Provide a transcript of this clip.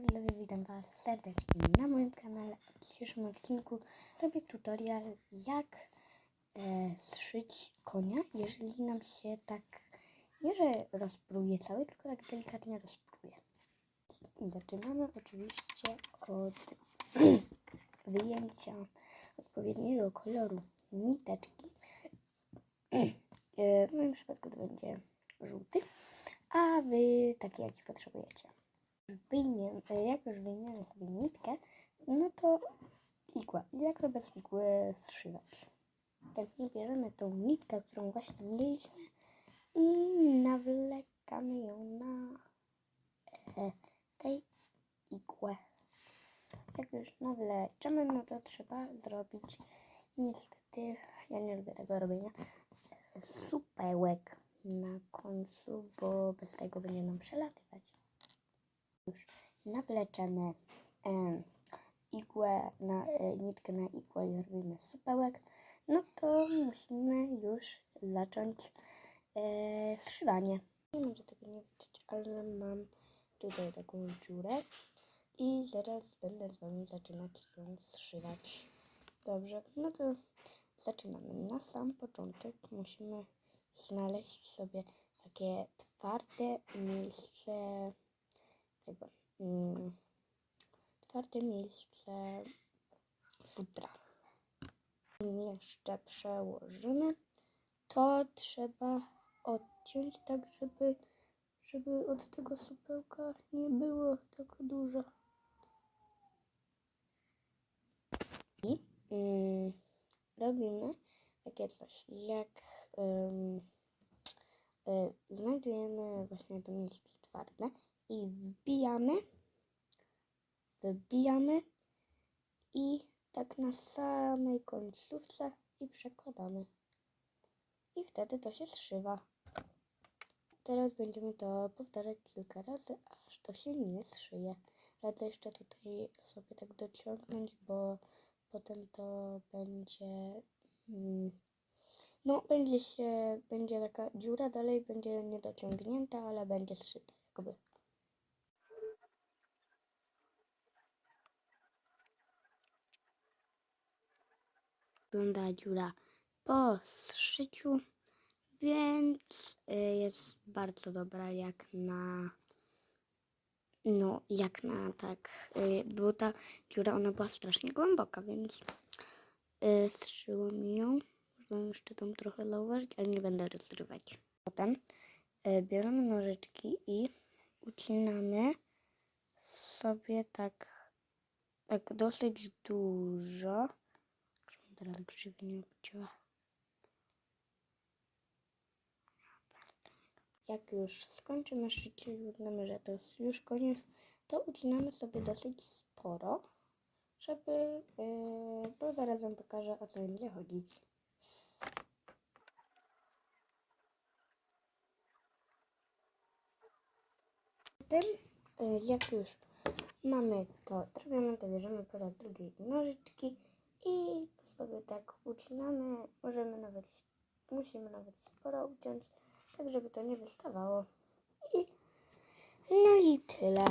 widzowie, witam Was serdecznie na moim kanale. W dzisiejszym odcinku robię tutorial jak e, zszyć konia, jeżeli nam się tak, nie że rozpruje cały, tylko tak delikatnie rozpruje. Zaczynamy oczywiście od wyjęcia odpowiedniego koloru niteczki. E, w moim przypadku to będzie żółty, a Wy taki jaki potrzebujecie wyjmiemy, jak już wyjmiemy sobie nitkę, no to igła. Jak to bez igły zszywać? Tak nie bierzemy tą nitkę, którą właśnie mieliśmy i nawlekamy ją na e, tej igłę. Jak już nawleczemy, no to trzeba zrobić niestety, ja nie lubię tego robienia, e, supełek na końcu, bo bez tego będzie nam przelatywać już nawleczemy e, igłę na e, nitkę na igłę i zrobimy supełek, no to musimy już zacząć e, zszywanie. Nie może tego nie widzieć, ale mam tutaj taką dziurę i zaraz będę z Wami zaczynać ją zszywać. Dobrze, no to zaczynamy. Na sam początek musimy znaleźć sobie takie twarde miejsce tego mm, czwarte miejsce futra. Jeszcze przełożymy. To trzeba odciąć tak, żeby, żeby od tego supełka nie było tak dużo. I mm, robimy takie coś, jak y, znajdujemy właśnie to miejsce twarde i wbijamy, wbijamy i tak na samej końcówce i przekładamy. I wtedy to się zszywa. Teraz będziemy to powtarzać kilka razy, aż to się nie zszyje. Radzę jeszcze tutaj sobie tak dociągnąć, bo potem to będzie... Mm, no, będzie się, będzie taka dziura, dalej będzie niedociągnięta, ale będzie zszyta jakby. Wygląda dziura po zszyciu, więc y, jest bardzo dobra jak na no jak na tak, y, bo ta dziura ona była strasznie głęboka, więc y, zszyłam ją. Można jeszcze tam trochę zauważyć, ale nie będę rozrywać. Potem bierzemy nożyczki i ucinamy sobie tak, tak dosyć dużo teraz obcięła. Jak już skończymy szycie i uznamy, że to jest już koniec, to ucinamy sobie dosyć sporo, żeby, yy, bo zaraz Wam pokażę o co będzie chodzić. Potem, yy, jak już mamy to zrobione, to bierzemy po raz drugi nożyczki ucinamy. Możemy nawet, musimy nawet sporo uciąć, tak żeby to nie wystawało. I, no i tyle.